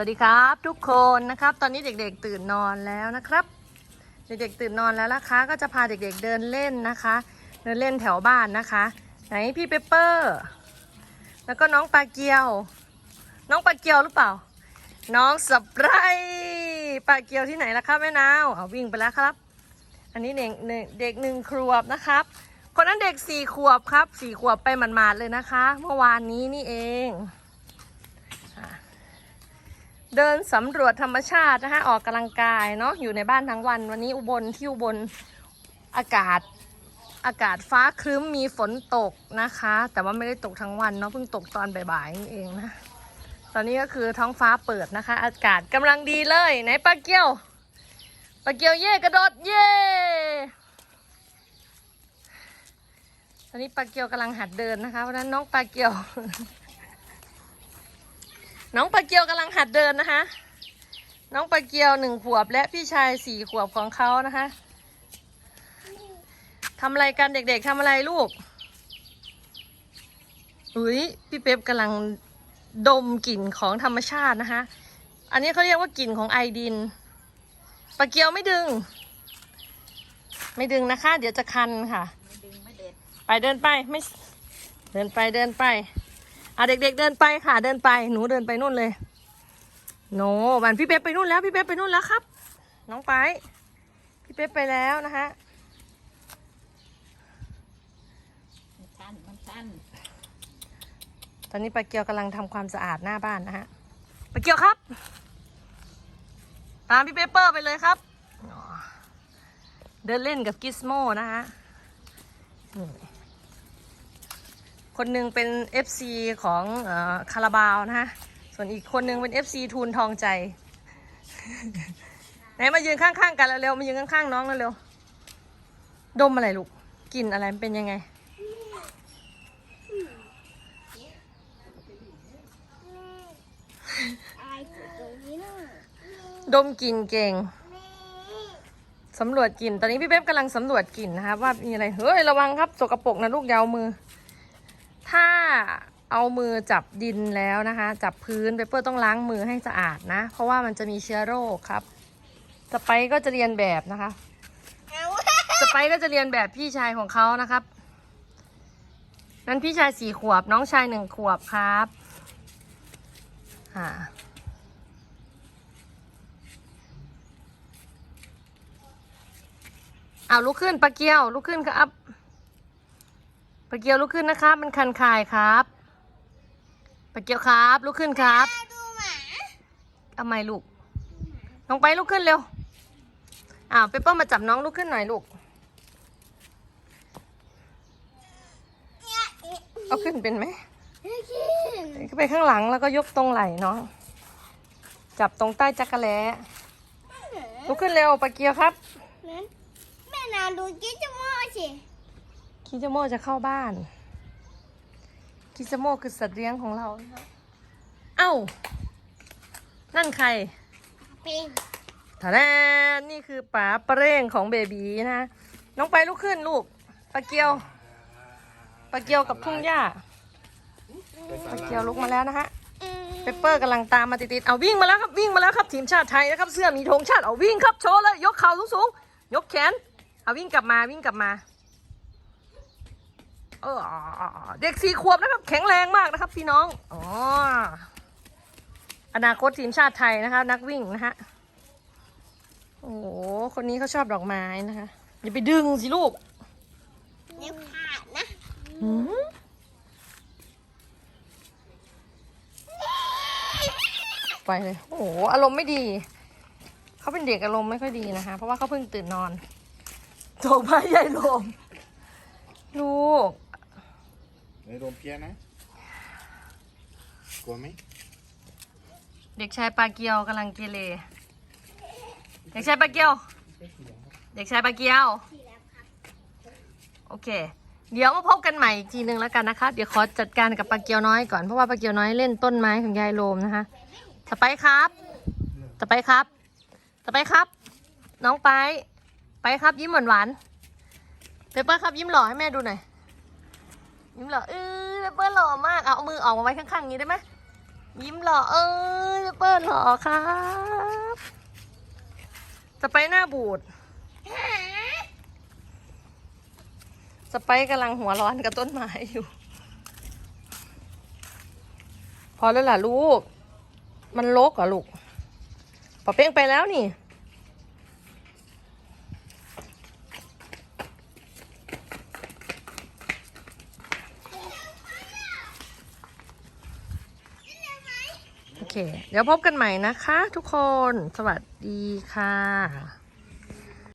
วัสดีครับทุกคนนะครับ ตอนนี้เด็กๆตื่นนอนแล้วนะครับ เด็กๆตื่นนอนแล้วนะคะ ก็จะพาเด็กๆเดินเล่นนะคะ เดินเล่นแถวบ้านนะคะ ไหนพี่เปเปอร์ แล้วก็น้องปลาเกียว น้องปลาเกียวหรือเปล่า น้องสับไรปลาเกียวที่ไหนล่ะครับแม่นาวเอาวิ่งไปแล้วครับ อันนี้เด็กหนึ่งเด็กหนึ่งขวบนะครับ คนนั้นเด็กสี่ขวบครับสี่ขวบไปหมาดๆเลยนะคะ เมื่อวานนี้นี่เอง เดินสำรวจธรรมชาตินะคะออกกำลังกายเนาะอยู่ในบ้านทั้งวัน วันนี้อุบลที่อุบลอากาศอากาศฟ้าครึ้มมีฝนตกนะคะ แต่ว่าไม่ได้ตกทั้งวันเนาะเพิ่งตกตอนบ่ายๆนี่เองนะตอนนี้ก็คือท้องฟ้าเปิดนะคะ อากาศกำลังดีเลยไหนปลาเกียวปลาเกียวเย่กระโดดเย่ตอนนี้ปลาเกียวกำลังหัดเดินนะคะเพราะนั้นน้องปลาเกียว น้องปลาเกียวกำลังหัดเดินนะคะ น้องปลาเกียวหนึ่งขวบและพี่ชายสี่ขวบของเขานะคะทำอะไรกันเด็กๆทำอะไรลูกอุ้ยพี่เป๊ปกำลังดมกลิ่นของธรรมชาตินะคะ อันนี้เขาเรียกว่ากลิ่นของไอดินปลาเกียวไม่ดึง ไม่ดึงนะคะ เดี๋ยวจะคันค่ะไปเดินไปไม่ เดินไปเดินไป อะเด็ก ๆ เดินไปค่ะ เดินไปหนูเดินไปนู่นเลยโนวันพี่เป๊ปไปนู่นแล้วพี่เป๊ปไปนู่นแล้วครับ น้องไปพี่เป๊ปไปแล้วนะคะมันชันมันชันตอนนี้ปลาเกียวกำลังทำความสะอาดหน้าบ้านนะฮะปลาเกียวครับ ตามพี่เปเปอร์ไปเลยครับอ๋อเดินเล่นกับกิสโมนะฮะนี่ คนหนึ่งเป็น FC ของเออคาราบาวนะฮะส่วนอีกคนหนึ่งเป็น FC ทูนทองใจ ไหนมายืนข้างๆกันเร็วๆมายืนข้างๆน้องเร็วๆดมอะไรลูกกลิ่นอะไรมันเป็นยังไงอายตรงนี้นะดมกลิ่นเก่ง สำรวจกลิ่น ตอนนี้พี่เป๊บกำลังสำรวจกลิ่นนะครับว่ามีอะไร เฮ้ย ระวังครับ สกปรกนะลูกอยาวมือ ถ้าเอามือจับดินแล้วนะคะ จับพื้นเปเปอร์ต้องล้างมือให้สะอาดนะ เพราะว่ามันจะมีเชื้อโรคครับ สไปก็จะเรียนแบบนะคะ สไปก็จะเรียนแบบพี่ชายของเขานะครับ นั้นพี่ชายสี่ขวบน้องชายหนึ่งขวบครับอ่าเอาลุกขึ้นปลาเกียวลุกขึ้นครับ เกียวลุกขึ้นนะครับ มันคันคายครับปลาเกียวครับลุกขึ้นครับดูหมาทำไมลูกน้องไปลุกขึ้นเร็วอ้าวเปเปอร์มาจับน้องลุกขึ้นหน่อยลูกเอาขึ้นเป็นไหมกินขึ้นไปข้างหลังแล้วก็ยกตรงไหล่น้องจับตรงใต้จักระแล้ลุกขึ้นเร็วปลาเกียวครับแม่นานดูกิ๊จมอสิ คิจโมจะเข้าบ้าน คิจโมคือสัตว์เลี้ยงของเรานะครับเอ้า นั่นใครเป็นถาแนนนี่คือป๋าเปร่งของเบบีนะ น้องไปลุกขึ้นลูกปลาเกียวปลาเกียวกับทุ่งหญ้าปลาเกียวลุกมาแล้วนะฮะอืมเปเปอร์กำลังตามมาติดๆเอาวิ่งมาแล้วครับวิ่งมาแล้วครับทีมชาติไทยนะครับเสื้อมีธงชาติเอาวิ่งครับโชว์เลยยกเข่าสูงๆยกแขนเอาวิ่งกลับมาวิ่งกลับมาเออเด็กสี่ขวบนะครับ แข็งแรงมากนะครับ พี่น้อง อ๋อ อนาคตทีมชาติไทยนะคะ นักวิ่งนะฮะ โอ้โห คนนี้เขาชอบดอกไม้นะคะ อย่าไปดึงสิลูกเดี๋ยวขาดนะหืมไปเลย โอ้โห อารมณ์ไม่ดี เขาเป็นเด็กอารมณ์ไม่ค่อยดีนะคะ เพราะว่าเขาเพิ่งตื่นนอนโถพายใหญ่ลมลูก ในโรงเพียนะ กลัวไหมเด็กชายปลาเกียวกำลังเกเรเด็กชายปลาเกียว เด็กชายปลาเกียว โอเค เดี๋ยวมาพบกันใหม่อีกทีนึงแล้วกันนะคะ เดี๋ยวขอจัดการกับปลาเกียวน้อยก่อน เพราะว่าปลาเกียวน้อยเล่นต้นไม้ของยายโลมนะคะสไปครับสไปครับสไปครับ น้องไป ไปครับยิ้มหวานหวานเปเปอร์ครับยิ้มหล่อให้แม่ดูหน่อย ยิ้มหล่อเออเปเปอร์หล่อมากเอามือออกมาไว้ข้างๆอย่างนี้ได้ไหมยิ้มหล่อเอ้ยเปิ้ลหล่อครับ สไปหน้าบูดสไปกำลังหัวร้อนกับต้นไม้อยู่ พอแล้วล่ะลูก มันลกเหรอลูกปอเป้งไปแล้วนี่ โอเค เดี๋ยวพบกันใหม่นะคะทุกคน สวัสดีค่ะ